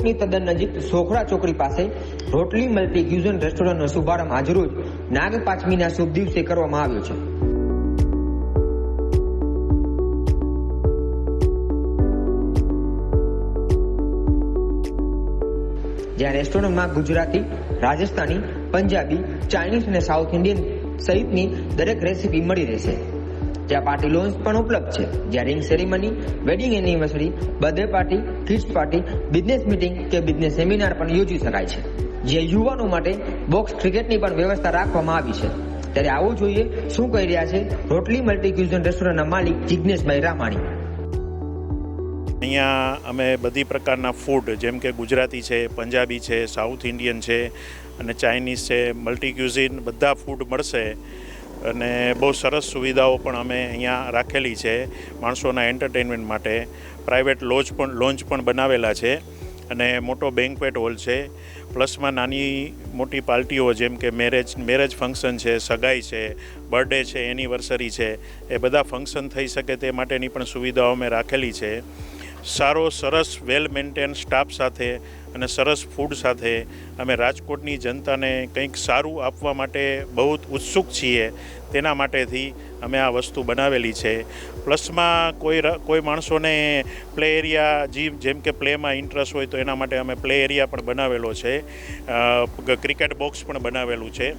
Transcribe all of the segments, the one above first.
રાજકોટની તદ્દન નજીક સોખડા ચોકડી પાસે રોટલી મલ્ટી ક્યુઝન રેસ્ટોરન્ટનો શુભારંભ આજરોજ નાગ પાંચમીના શુભ દિવસે કરવામાં આવ્યો છે. જ્યાં રેસ્ટોરન્ટમાં ગુજરાતી, રાજસ્થાની, પંજાબી, ચાઇનીઝ અને સાઉથ ઇન્ડિયન સહિતની દરેક રેસીપી મળી રહેશે. જ્યાં પાર્ટી લોન્સ પણ ઉપલબ્ધ છે. જ્યાં ring ceremony wedding anniversary birthday party kids party business meeting કે બિઝનેસ સેમિનાર પણ યોજી શકાય છે. જે યુવાનો માટે બોક્સ ક્રિકેટની પણ વ્યવસ્થા રાખવામાં આવી છે. ત્યારે આવું જોઈએ, શું કહી રહ્યા છે રોટલી મલ્ટી ક્યુઝન રેસ્ટોરન્ટના માલિક જિજ્ઞેશભાઈ રામાણી. અહીંયા અમે બધી પ્રકારના ફૂડ જેમ કે ગુજરાતી છે, પંજાબી છે સાઉથ ઇન્ડિયન છે, અને ચાઇનીઝ છે મલ્ટી ક્યુઝિન બધા ફૂડ મળશે. અને બહુ સરસ સુવિધાઓ પણ અમે અહીંયા રાખેલી છે માણસોના એન્ટરટેનમેન્ટ માટે. પ્રાઇવેટ લોજ પણ, લોન્ચ પણ બનાવેલા છે અને મોટો બેન્કવેટ હોલ છે. પ્લસમાં નાની મોટી પાર્ટીઓ જેમ કે મેરેજ મેરેજ ફંક્શન છે, સગાઈ છે, બર્થડે છે, એનિવર્સરી છે, એ બધા ફંક્શન થઈ શકે તે માટેની પણ સુવિધાઓ અમે રાખેલી છે. સારો, સરસ વેલ મેન્ટેન સ્ટાફ સાથે અને સરસ ફૂડ સાથે અમે રાજકોટની જનતાને કંઈક સારું આપવા માટે બહુ ઉત્સુક છીએ. તેના માટેથી અમે આ વસ્તુ બનાવેલી છે. પ્લસમાં કોઈ કોઈ માણસોને પ્લે એરિયા જી જેમ કે પ્લેમાં ઇન્ટરેસ્ટ હોય તો એના માટે અમે પ્લે એરિયા પણ બનાવેલો છે. ક્રિકેટ બોક્સ પણ બનાવેલું છે.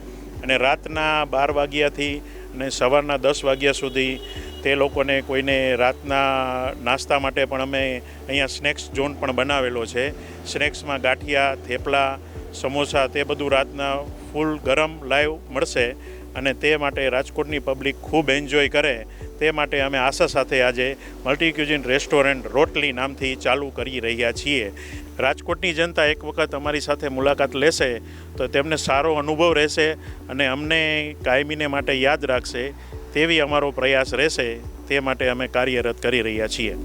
અને રાતના બાર વાગ્યાથી અને સવારના દસ વાગ્યા સુધી તે લોકોને કોઈને રાતના નાસ્તા માટે પણ અમે અહીંયા સ્નેક્સ ઝોન પણ બનાવેલો છે. સ્નેક્સમાં ગાંઠિયા, થેપલા, સમોસા તે બધું રાતના ફૂલ ગરમ લાઈવ મળશે અને તે માટે રાજકોટની પબ્લિક ખૂબ એન્જોય કરે. તે માટે અમે આશા સાથે આજે મલ્ટીક્યુઝિન રેસ્ટોરન્ટ રોટલી નામથી ચાલુ કરી રહ્યા છીએ. રાજકોટની જનતા એક વખત અમારી સાથે મુલાકાત લેશે તો તેમને સારો અનુભવ રહેશે અને અમને કાયમીને માટે યાદ રાખશે. તેવી અમારો પ્રયાસ રહેશે તે માટે અમે કાર્યરત કરી રહ્યા છીએ.